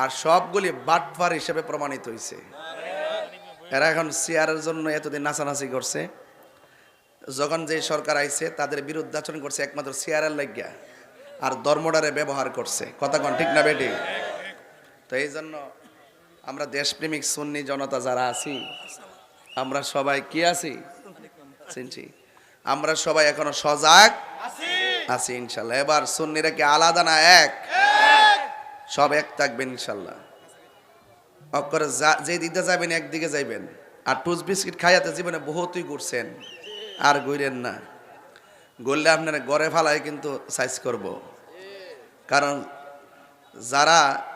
আর সবগুলি বাটফার হিসেবে প্রমাণিত হয়েছে এরা এখন চেয়ারের জন্য এতদিন নাচানাচি করছে। যখন যে সরকার আইছে, তাদের বিরুদ্ধে আচরণ করছে একমাত্র চেয়ারের লাগিয়া আর ধর্মডারে ব্যবহার করছে। কথা কন, ঠিক না বেটি? তো এই জন্য আমরা দেশপ্রেমিক সুন্নি জনতা যারা আছি, আমরা সবাই কি আছি? চিনছি। আমরা সবাই এখনও সজাগ আছি ইনশাল্লাহ। এবার সুন্নিরা কি আলাদা না এক? সব এক থাকবেন ইনশাল্লাহ। অক্ষরে যা- যে দিকে যাবেন একদিকে যাইবেন। আর টুস বিস্কিট খাইয়াতে জীবনে বহুতই ঘুরছেন। আর ঘুরেন না। গড়লে আপনার গড়ে ফালায় কিন্তু সাইজ করব। কারণ যারা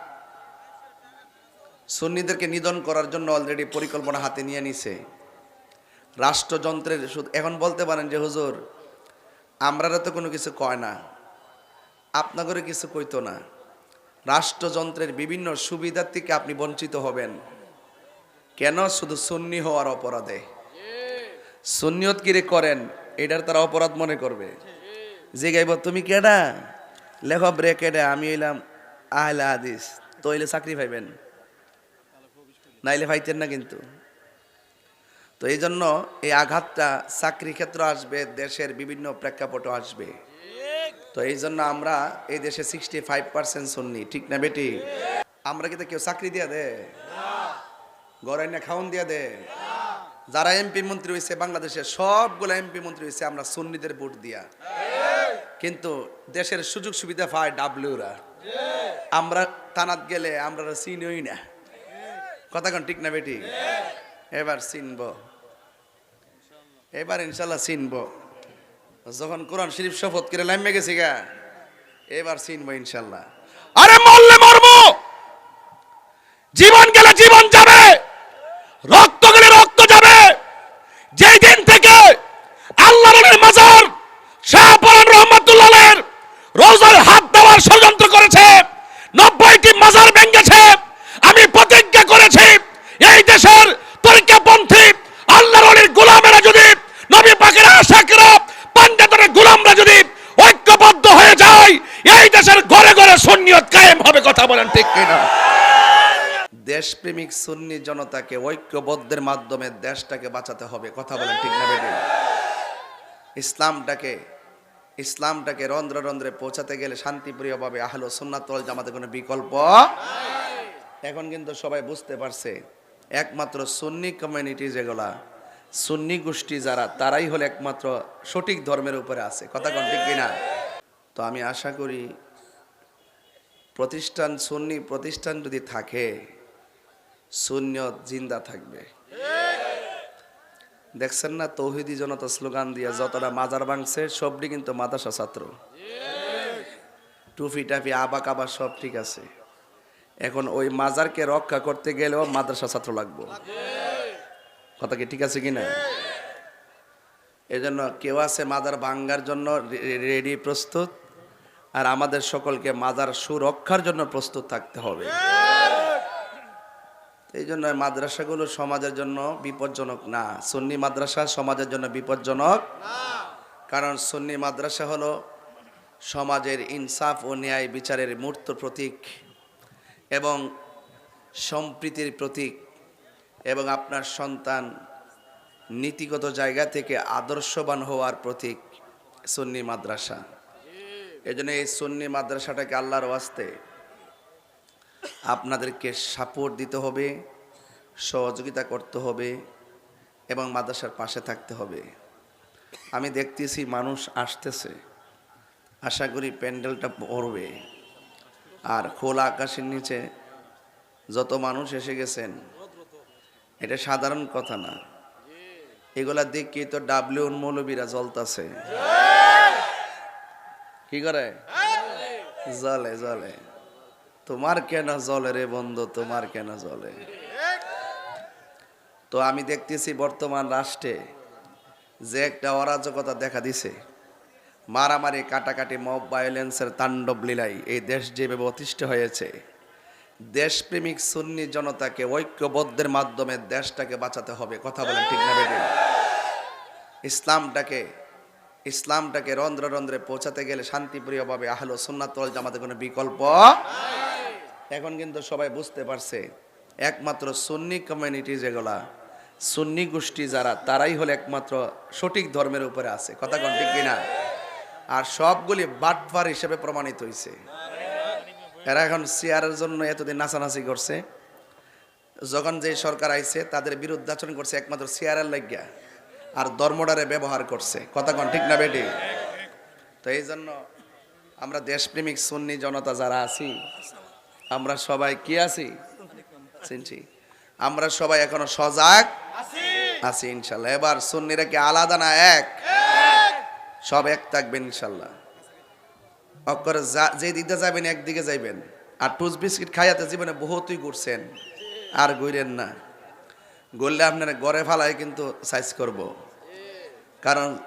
সুন্নিদেরকে নিধন করার জন্য অলরেডি পরিকল্পনা হাতে নিয়ে নিছে। রাষ্ট্রযন্ত্রের এখন বলতে পারেন যে, হুজুর, আমরারা তো কোনো কিছু কয় না। আপনাদেরও কিছু কইতো না। রাষ্ট্রযন্ত্রের বিভিন্ন সুবিধার থেকে আপনি বঞ্চিত হবেন। কেন? শুধু সুন্নি হওয়ার অপরাধে। সুন্নিয়ত কিরে করেন? এটার তারা অপরাধ মনে করবে। যে গাইব, তুমি কেডা? লেখ ব্রেকেডে আমি এলাম আহলে তো এলে চাকরি পাইবেন। নাইলে পাইতেন না কিন্তু। তো এই জন্য এই আঘাতটা চাকরি ক্ষেত্র আসবে, দেশের বিভিন্ন প্রেক্ষাপটও আসবে। তো এই জন্য আমরা এই দেশে সিক্সটি ফাইভ পার্সেন্ট শুননি ঠিক না বেটি? আমরা কিন্তু কেউ চাকরি দিয়া দে? গড়াই না খাওন দিয়া দে? যারা এমপি মন্ত্রী হয়েছে বাংলাদেশে, সবগুলো এমপি মন্ত্রী হয়েছে আমরা সুন্নিদের ভোট দিয়া। কিন্তু দেশের সুযোগ সুবিধা পায় ডাব্লিউরা আমরা থানাত গেলে আমরা চিনই না। কথা কন, ঠিক না বেটি? এবার চিনব। এবার ইনশাল্লাহ চিনব। যখন কোরআন শরীফ শপথ করে লাইমে গেছি গা, এবার চিনবো ইনশাল্লাহ। আরে মরলে মরবো! জীবন গেলে জীবন যাবে রক্ত গেলে রক্ত যাবে যেই দিন থেকে আল্লাহ রনের মাজার শাহপরান রহমতুল্লাহের রোজার হাত দেওয়ার ষড়যন্ত্র করেছে নব্বইটি মাজার ভেঙেছে আমি প্রতিজ্ঞা করেছি এই দেশের তরিকাপন্থী আল্লাহ রনির গোলামেরা যদি নবী পাকের আশাকেরা পাঞ্জাতের গোলামরা যদি ঐক্যবদ্ধ এই দেশের কায়েম হবে, কথা বলেন ঠিক কিনা? দেশপ্রেমিক সুন্নি জনতাকে ঐক্যবদ্ধের মাধ্যমে দেশটাকে বাঁচাতে হবে, কথা বলেন ঠিক না ইসলামটাকে ইসলামটাকে রন্ধ্রে রন্ধ্রে পৌঁছাতে গেলে শান্তিপ্রিয়ভাবে আহলো সুন্নাতল জামাতে কোনো বিকল্প? এখন কিন্তু সবাই বুঝতে পারছে, একমাত্র সুন্নি কমিউনিটি যেগুলা সুন্নি গোষ্ঠী যারা, তারাই হলো একমাত্র সঠিক ধর্মের উপরে আছে, কথা কোন ঠিক কিনা? তো আমি আশা করি প্রতিষ্ঠান, সুন্নি প্রতিষ্ঠান যদি থাকে, সুন্নিয়ত জিন্দা থাকবে। দেখছেন না তৌহিদি জনতা স্লোগান দিয়ে যতটা মাজার ভাঙছে, সবটি কিন্তু মাদ্রাসা ছাত্র। টুফি টাফি আবা কাবা সব ঠিক আছে। এখন ওই মাজারকে রক্ষা করতে গেলেও মাদ্রাসা ছাত্র লাগবো। কথা কি ঠিক আছে কিনা? এই জন্য কেউ আছে মাজার ভাঙ্গার জন্য রেডি, প্রস্তুত? আর আমাদের সকলকে মাজার সুরক্ষার জন্য প্রস্তুত থাকতে হবে। এই জন্য মাদ্রাসাগুলো সমাজের জন্য বিপজ্জনক না। সুন্নি মাদ্রাসা সমাজের জন্য বিপজ্জনক কারণ সুন্নি মাদ্রাসা হলো সমাজের ইনসাফ ও ন্যায় বিচারের মূর্ত প্রতীক এবং সম্প্রীতির প্রতীক এবং আপনার সন্তান নীতিগত জায়গা থেকে আদর্শবান হওয়ার প্রতীক সুন্নি মাদ্রাসা। এই জন্য এই সুন্নি মাদ্রাসাটাকে আল্লাহর ওয়াস্তে আপনাদেরকে সাপোর্ট দিতে হবে, সহযোগিতা করতে হবে এবং মাদ্রাসার পাশে থাকতে হবে। আমি দেখতেছি মানুষ আসতেছে, আশা করি প্যান্ডেলটা পড়বে। আর খোলা আকাশের নিচে যত মানুষ এসে গেছেন, এটা সাধারণ কথা না। এগুলা দেখি তো ডাব্লিউ মৌলবীরা জ্বলতাছে। কি করে? জলে জলে। তোমার কেন জলে রে বন্ধু, তোমার কেন জলে? তো আমি দেখতেছি বর্তমান রাষ্ট্রে যে একটা অরাজকতা দেখা দিছে। মারামারি, কাটাকাটি মব ভায়োলেন্সের তাণ্ডব লীলাই এই দেশ যেভাবে অতিষ্ঠ হয়েছে, দেশপ্রেমিক সুন্নি জনতাকে ঐক্যবদ্ধের মাধ্যমে দেশটাকে বাঁচাতে হবে। কথা বলেন ঠিক না ইসলামটাকে ইসলামটাকে রন্ধ্রে রন্ধ্রে পৌঁছাতে গেলে শান্তিপ্রিয়ভাবে আহলো সুন্নাতল জামাতে কোনো বিকল্প? এখন কিন্তু সবাই বুঝতে পারছে, একমাত্র সুন্নি কমিউনিটি যেগুলা, সুন্নি গোষ্ঠী যারা, তারাই হলো একমাত্র সঠিক ধর্মের উপরে আছে। কথা কোন ঠিক কিনা? আর সবগুলি বাটফার হিসেবে প্রমাণিত হয়েছে এরা এখন চেয়ারের জন্য এতদিন নাচানাচি করছে। যখন যে সরকার আইছে, তাদের বিরুদ্ধাচরণ করছে একমাত্র চেয়ারের লাগিয়া আর ধর্মডারে ব্যবহার করছে। কথা কোন, ঠিক না বেটি? তো এই জন্য আমরা দেশপ্রেমিক সুন্নি জনতা যারা আছি, আমরা সবাই কি আছি? চিনছি। আমরা সবাই এখনও সজাগ আছি ইনশাল্লাহ। এবার সুন্নিরা কি আলাদা না এক? সব এক থাকবেন ইনশাল্লাহ। অক্ষরে যা- দিকে যাবেন একদিকে যাইবেন। আর টুস বিস্কিট খাইয়াতে জীবনে বহুতই ঘুরছেন। আর ঘুরেন না। গড়লে আপনারা গড়ে ফালায় কিন্তু সাইজ করব। কারণ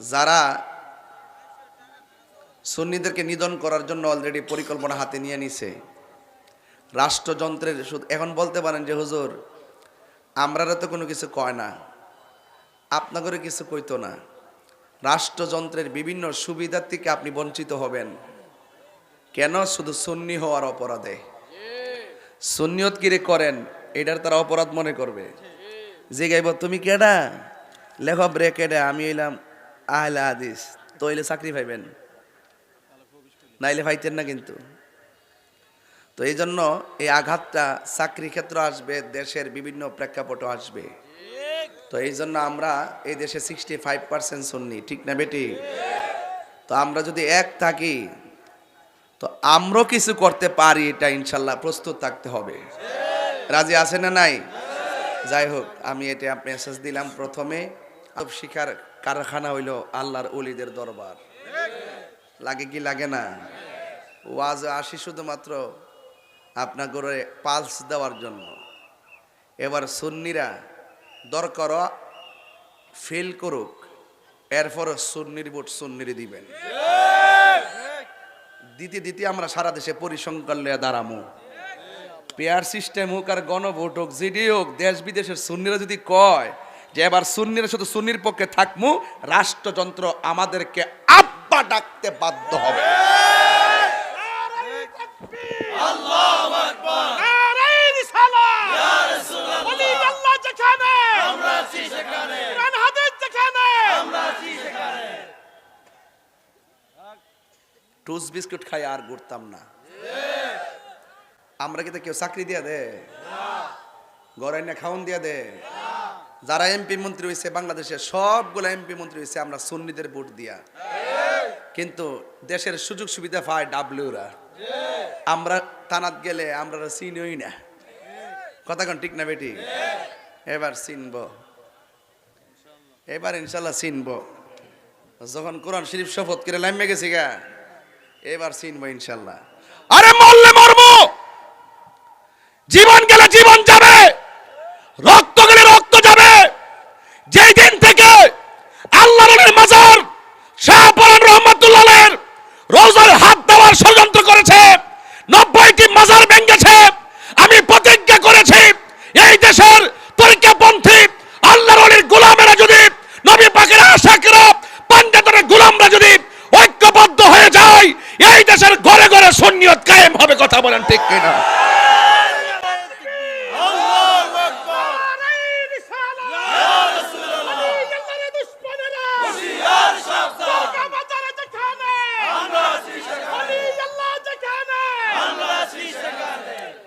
যারা সুন্নিদেরকে নিধন করার জন্য অলরেডি পরিকল্পনা হাতে নিয়ে নিছে, রাষ্ট্রযন্ত্রের এখন বলতে পারেন যে, হুজুর, আমরারা তো কোনো কিছু কয় না আপনাদের কিছু কইতো না। রাষ্ট্রযন্ত্রের বিভিন্ন সুবিধার থেকে আপনি বঞ্চিত হবেন। কেন? শুধু সুন্নি হওয়ার অপরাধে। সুন্নিয়ত কিরে করেন? এটার তারা অপরাধ মনে করবে। যে তুমি কেডা? লেখ ব্রেকেডে আমি এলাম আহলে হাদিস। তো এলে চাকরি পাইবেন? নাইলে পাইতেন না কিন্তু। তো এই জন্য এই আঘাতটা চাকরি ক্ষেত্র আসবে, দেশের বিভিন্ন প্রেক্ষাপটও আসবে। তো এই জন্য আমরা এই দেশে সিক্সটি ফাইভ পার্সেন্ট শুননি ঠিক না বেটি? তো আমরা যদি এক থাকি, তো আমরাও কিছু করতে পারি, এটা ইনশাল্লাহ প্রস্তুত থাকতে হবে। রাজি আছে না নাই? যাই হোক, আমি এটা মেসেজ দিলাম প্রথমে। আদব কারখানা হইল আল্লাহর অলিদের দরবার। লাগে কি লাগে না? ওয়াজ আসি শুধুমাত্র আপনার করে পালস দেওয়ার জন্য। এবার সুন্নিরা দরকার ফেল করুক, এরপর সুন্নির ভোট সুন্নির দিবেন। দিতে দিতে আমরা সারা দেশে পরিসংখ্যান লিয়ে দাঁড়ামো। পেয়ার সিস্টেম হোক আর গণভোট হোক যেটি হোক, দেশ বিদেশের সুন্নিরা যদি কয় যে এবার সুন্নিরা শুধু সুন্নির পক্ষে থাকমু, রাষ্ট্রযন্ত্র আমাদেরকে আব্বা ডাকতে বাধ্য হবে! টুস বিস্কুট খাই আর ঘুরতাম না। আমরা কিন্তু কেউ চাকরি দিয়া দে? গড়াই না খাওন দিয়া দে? যারা এমপি মন্ত্রী হয়েছে বাংলাদেশের সবগুলো এমপি মন্ত্রী হয়েছে আমরা সুন্নিদের ভোট দিয়া। কিন্তু দেশের সুযোগ সুবিধা পায় ডাব্লিউরা। আমরা থানাত গেলে আমরা চিনই না। কথা কন ঠিক না বেটি? এবার চিনব। এবার ইনশাল্লাহ চিনব। যখন কোরআন শরীফ শপথ করে লাইমে গেছি গা, এবার চিনবো ইনশাল্লাহ। আরে মরলে মরব! জীবন গেলে জীবন যাবে। Chop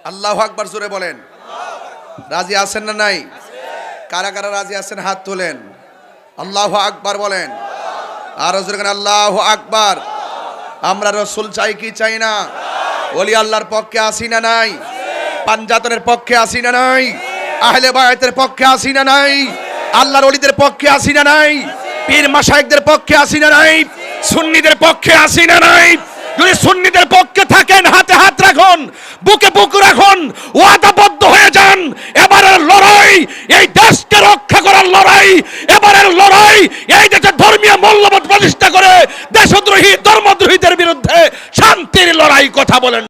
আল্লাহ আকবার জোরে বলেন। রাজি আছেন না নাই? কারা কারা রাজি আছেন, হাত তোলেন। আল্লাহ আকবার বলেন। আর আল্লাহ আকবার। আমরা রসুল চাই কি চাই না? ওলি আল্লাহর পক্ষে আসি না নাই? পাঞ্জাতনের পক্ষে আসি না নাই? আহলে বায়াতের পক্ষে আসি না নাই? আল্লাহর অলিদের পক্ষে আসি না নাই? পীর মাসায়েকদের পক্ষে আসি না নাই? সুন্নিদের পক্ষে আসি না নাই? যদি সুন্নিদের পক্ষে থাকেন, হাতে হাত রাখুন, বুকে বুক রাখুন, ওয়াদাবদ্ধ হয়ে যান। এবারের লড়াই, এই দেশকে রক্ষা করার লড়াই, এবারের লড়াই, এই দেশের ধর্মীয় মূল্যবোধ প্রতিষ্ঠা করে দেশদ্রোহী, ধর্মদ্রোহীদের বিরুদ্ধে শান্তির লড়াই কথা বলেন।